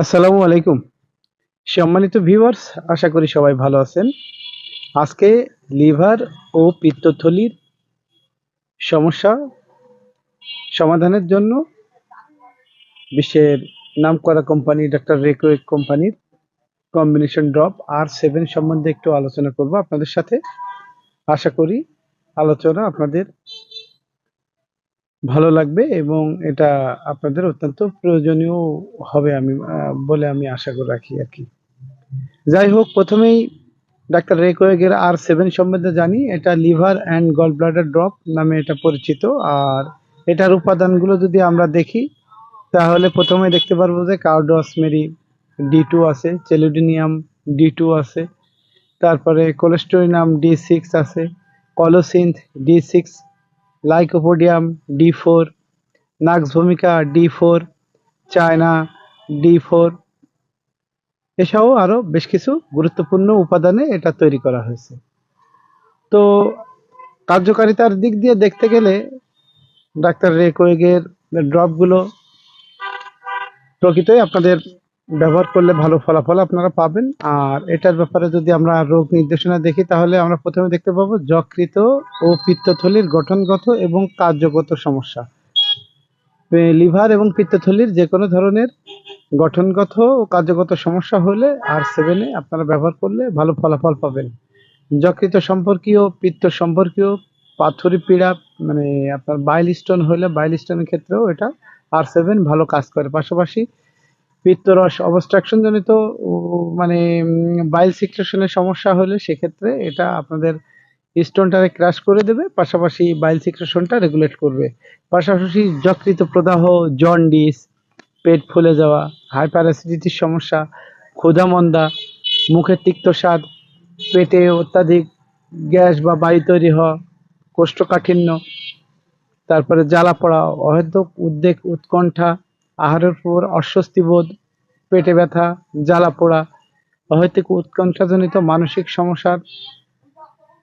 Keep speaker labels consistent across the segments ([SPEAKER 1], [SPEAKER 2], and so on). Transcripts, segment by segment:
[SPEAKER 1] আসসালামু আলাইকুম। সম্মানিত ভিউয়ার্স, আশা করি সবাই ভালো আছেন। আজকে লিভার ও পিত্তথলির সমস্যা সমাধানের জন্য বিশ্বের নামকরা কোম্পানি, ডাক্তার রেকোয়েক কোম্পানির কম্বিনেশন ড্রপ আর সেভেন সম্বন্ধে একটু আলোচনা করব আপনাদের সাথে। আশা করি আলোচনা আপনাদের ভালো লাগবে এবং এটা আপনাদের অত্যন্ত প্রয়োজনীয় হবে আমি বলে আমি আশা করে রাখি আর কি। যাই হোক, প্রথমেই ডাক্তার রেকোয়েগের আর সেভেন সম্বন্ধে জানি, এটা liver and gall bladder drop নামে এটা পরিচিত, আর এটার উপাদানগুলো যদি আমরা দেখি, তাহলে প্রথমে দেখতে পারব যে কার্ডোসমেরি ডি টু আছে, চেলুডিনিয়াম ডি টু আছে, তারপরে কোলেস্টোরিনাম ডি সিক্স আছে colocynth D six lycopodium D four nux vomica D four china D four এসবও আরও বেশ কিছু গুরুত্বপূর্ণ উপাদানে এটা তৈরি করা হয়েছে। তো কার্যকারিতার দিক দিয়ে দেখতে গেলে ডাক্তার রেকোয়েগের ড্রপগুলো প্রকৃতই আপনাদের ব্যবহার করলে ভালো ফলাফল আপনারা পাবেন। আর এটার ব্যাপারে যদি আমরা রোগ নির্দেশনা দেখি, তাহলে আমরা প্রথমে দেখতে পাবো যকৃত ও পিত্তথলির গঠনগত এবং কার্যগত সমস্যা। লিভার এবং পিত্তথলির যে কোনো ধরনের গঠনগত ও কার্যগত সমস্যা হলে আর সেভেনে আপনারা ব্যবহার করলে ভালো ফলাফল পাবেন। যকৃত সম্পর্কীয়, পিত্ত সম্পর্কীয়, পাথরি পীড়া মানে আপনার বাইল স্টোন হলে বাইল স্টোনের ক্ষেত্রেও এটা আর সেভেন ভালো কাজ করে। পাশাপাশি পিত্তরস অবস্ট্রাকশন জনিত মানে বাইল সিক্রেশনের সমস্যা হলে সেক্ষেত্রে এটা আপনাদের স্টোনটাকে ক্রাশ করে দেবে, পাশাপাশি বাইল সিক্রেশনটা রেগুলেট করবে। পাশাপাশি যকৃত প্রদাহ জন্ডিস পেট ফুলে যাওয়া হাইপার অ্যাসিডিটির সমস্যা, ক্ষুধামন্দা, মুখের তিক্ত স্বাদ, পেটে অত্যাধিক গ্যাস বা বায়ু তৈরি হওয়া, কোষ্ঠকাঠিন্য, তারপরে জ্বালা পড়া, অহেতুক উদ্বেগ, উৎকণ্ঠা আহারের পর অস্বস্তি বোধ, পেটে ব্যথা, জ্বালা পোড়া, অহেতুক উৎকণ্ঠাজনিত মানসিক সমস্যার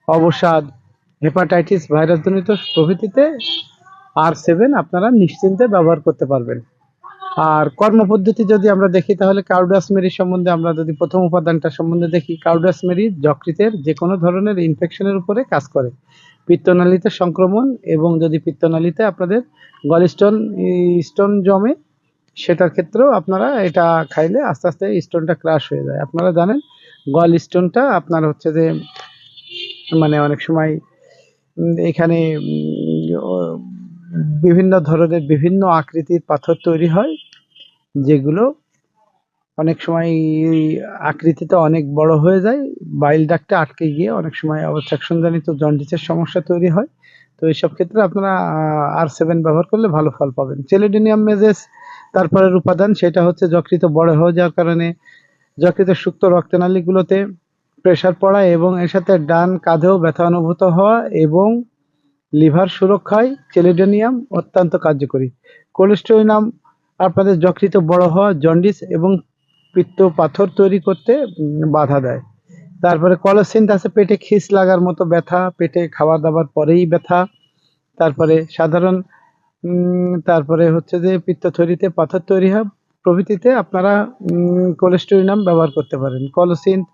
[SPEAKER 1] অবসাদ, হেপাটাইটিস ভাইরাসজনিত প্রভৃতিতে আর সেভেন আপনারা নিশ্চিন্তে ব্যবহার করতে পারবেন। আর কর্মপদ্ধতি যদি আমরা দেখি, তাহলে কাউডাসমেরি সম্বন্ধে আমরা যদি প্রথম উপাদানটা সম্বন্ধে দেখি কাউডাসমেরি যকৃতের যে কোনো ধরনের ইনফেকশনের উপরে কাজ করে। পিত্তনালীতে সংক্রমণ এবং যদি পিত্তনালীতে আপনাদের গলস্টোন স্টোন জমে সেটার ক্ষেত্রেও আপনারা এটা খাইলে আস্তে আস্তে স্টোনটা ক্রাশ হয়ে যায়। আপনারা জানেন গল স্টোনটা আপনার হচ্ছে যে মানে অনেক সময় এখানে বিভিন্ন ধরনের বিভিন্ন আকৃতির পাথর তৈরি হয়, যেগুলো অনেক সময় আকৃতিতে অনেক বড় হয়ে যায় বাইল ডাকটা আটকে গিয়ে অনেক সময় অবস্ট্রাকশন জনিত জন্ডিসের সমস্যা তৈরি হয়। তো এইসব ক্ষেত্রে আপনারা আর সেভেন ব্যবহার করলে ভালো ফল পাবেন। চেলিডিনিয়াম মেজেস তারপরের উপাদান সেটা হচ্ছে যকৃত বড় হয়ে যাওয়ার কারণে যকৃতের সুক্ত রক্তনালীগুলোতে প্রেসার পড়া এবং এর সাথে ডান কাঁধেও ব্যথা অনুভূত হওয়া এবং লিভার সুরক্ষায় চেলিডোনিয়াম অত্যন্ত কার্যকরী। কোলেস্টোরিনাম আপনাদের যকৃত বড় হওয়া জন্ডিস এবং পিত্ত পাথর তৈরি করতে বাধা দেয়। তারপরে কলোসিন্থ আছে, পেটে খিস লাগার মতো ব্যথা, পেটে খাওয়া দাওয়ার পরেই ব্যথা, তারপরে সাধারণ তারপরে হচ্ছে যে পিত্ত তৈরিতে পাথর তৈরি হয়। প্রভৃতিতে আপনারা কোলেস্টোরিনাম ব্যবহার করতে পারেন। কলোসিন্থ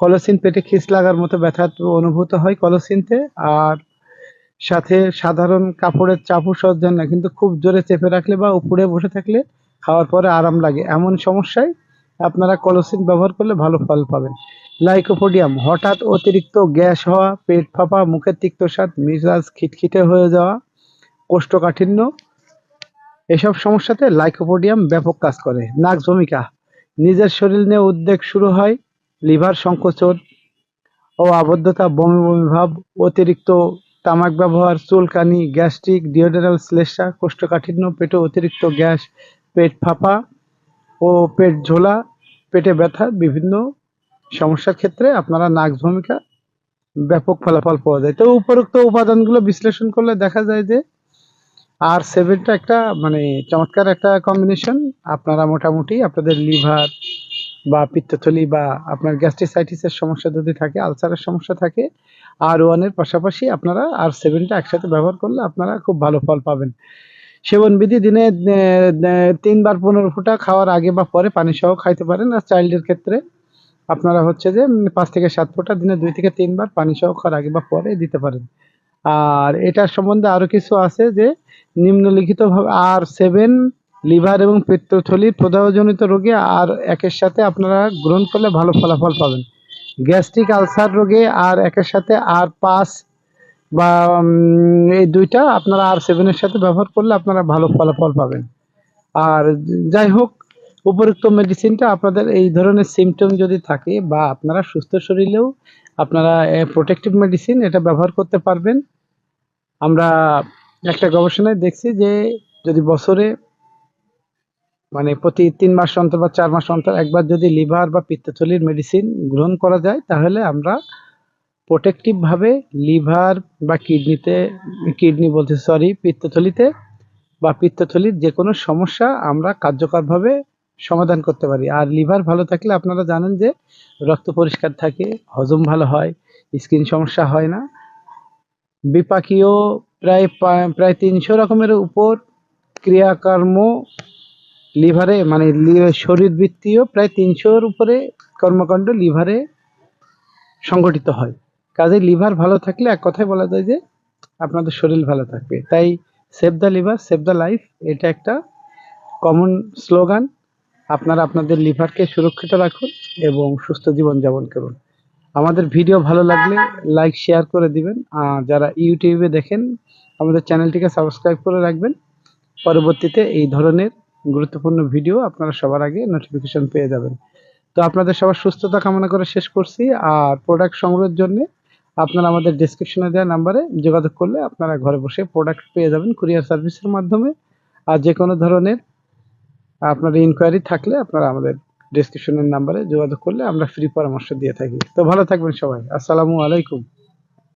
[SPEAKER 1] কলসিন পেটে খিস লাগার মতো ব্যথা অনুভূত হয় কলসিনতে আর সাথে সাধারণ কাপড়ের চাপু সহ্য না, কিন্তু খুব জোরে চেপে রাখলে বা উপরে বসে থাকলে খাওয়ার পরে আরাম লাগে। এমন সমস্যায় আপনারা কলোসিন ব্যবহার করলে ভালো ফল পাবেন। লাইকোপোডিয়াম হঠাৎ অতিরিক্ত গ্যাস হওয়া, পেট ফাঁপা, মুখের তিক্ত স্বাদ মিজাজ খিটখিটে হয়ে যাওয়া কোষ্ঠকাঠিন্য, এসব সমস্যাতে লাইকোপোডিয়াম ব্যাপক কাজ করে। নাক ভূমিকা নিজের শরীর নিয়ে উদ্বেগ শুরু হয়, লিভার সংকোচন ও আবদ্ধতা, বমি বমি ভাব, অতিরিক্ত তামাক ব্যবহার, চুলকানি, গ্যাস্ট্রিক, ডিওডারাল শ্লেষা, কোষ্ঠকাঠিন্য, পেটে অতিরিক্ত গ্যাস, পেট ফাঁপা ও পেট ঝোলা, পেটে ব্যথা, বিভিন্ন সমস্যার ক্ষেত্রে আপনারা নাক ভূমিকা ব্যাপক ফলাফল পাওয়া যায়। তো উপরোক্ত উপাদানগুলো বিশ্লেষণ করলে দেখা যায় যে আর সেভেনটা একটা মানে চমৎকার একটা কম্বিনেশন আপনারা মোটামুটি আপনাদের লিভার বা পিত্তথলি বা আপনার গ্যাস্ট্রিসাইটিসের সমস্যা যদি থাকে, আলসারের সমস্যা থাকে আর ওয়ানের পাশাপাশি আপনারা আর সেভেনটা একসাথে ব্যবহার করলে আপনারা খুব ভালো ফল পাবেন। সেবনবিধি দিনে তিনবার পনেরো ফোঁটা খাওয়ার আগে বা পরে পানি সহ খাইতে পারেন। আর চাইল্ডের ক্ষেত্রে আপনারা হচ্ছে যে পাঁচ থেকে সাত ফোঁটা দিনে দুই থেকে তিনবার পানি সহ খাওয়ার আগে বা পরে দিতে পারেন। আর এটার সম্বন্ধে আরও কিছু আছে যে নিম্নলিখিত ভাবে আর সেভেন, লিভার এবং পিত্তথলির প্রদাহজনিত রোগে আর একের সাথে আপনারা গ্রহণ করলে ভালো ফলাফল পাবেন। গ্যাস্ট্রিক আলসার রোগে আর একের সাথে আর পাঁচ বা এই দুইটা আপনারা আর সেভেনের সাথে ব্যবহার করলে আপনারা ভালো ফলাফল পাবেন। আর যাই হোক, উপরোক্ত মেডিসিনটা আপনাদের এই ধরনের সিমটম যদি থাকে বা আপনারা সুস্থ শরীরেও আপনারা প্রোটেক্টিভ মেডিসিন এটা ব্যবহার করতে পারবেন। আমরা একটা গবেষণায় দেখছি যে যদি বছরে মানে প্রতি তিন মাস অন্তর বা চার মাস অন্তর একবার যদি লিভার বা পিত্তথলির মেডিসিন গ্রহণ করা যায়, তাহলে আমরা প্রোটেক্টিভ ভাবে লিভার বা কিডনিতে কিডনি বলতে সরি পিত্তথলিতে বা পিত্তথলির যে কোনো সমস্যা আমরা কার্যকরভাবে সমাধান করতে পারি। আর লিভার ভালো থাকলে আপনারা জানেন যে রক্ত পরিষ্কার থাকে, হজম ভালো হয় স্কিন সমস্যা হয় না। বিপাকীয় প্রায় প্রায় তিনশো রকমের উপর ক্রিয়াকর্ম, লিভারে মানে শরীরবৃত্তীয় প্রায় তিনশোর উপরে কর্মকাণ্ড লিভারে সংগঠিত হয়। কাজে লিভার ভালো থাকলে এক কথায় বলা যায় যে আপনাদের শরীর ভালো থাকবে। তাই save the liver, save the life, এটা একটা কমন স্লোগান। আপনারা আপনাদের লিভারকে সুরক্ষিত রাখুন এবং সুস্থ জীবন যাপন করুন। আমাদের ভিডিও ভালো লাগলে লাইক শেয়ার করে দিবেন। আর যারা ইউটিউবে দেখেন, আমাদের চ্যানেলটিকে সাবস্ক্রাইব করে রাখবেন। পরবর্তীতে এই ধরনের গুরুত্বপূর্ণ ভিডিও আপনারা সবার আগে নোটিফিকেশন পেয়ে যাবেন। তো আপনাদের সবার সুস্থতা কামনা করে শেষ করছি। আর প্রোডাক্ট সংগ্রহের জন্য আপনারা আমাদের ডিসক্রিপশনে দেওয়া নাম্বারে যোগাযোগ করলে আপনারা ঘরে বসে প্রোডাক্ট পেয়ে যাবেন কুরিয়ার সার্ভিসের মাধ্যমে। আর যে কোনো ধরনের আপনার ইনকোয়ারি থাকলে আপনারা আমাদের ডিসক্রিপশনের নাম্বারে যোগাযোগ করলে আমরা ফ্রি পরামর্শ দিয়ে থাকি। তো ভালো থাকবেন সবাই। আসসালামু আলাইকুম।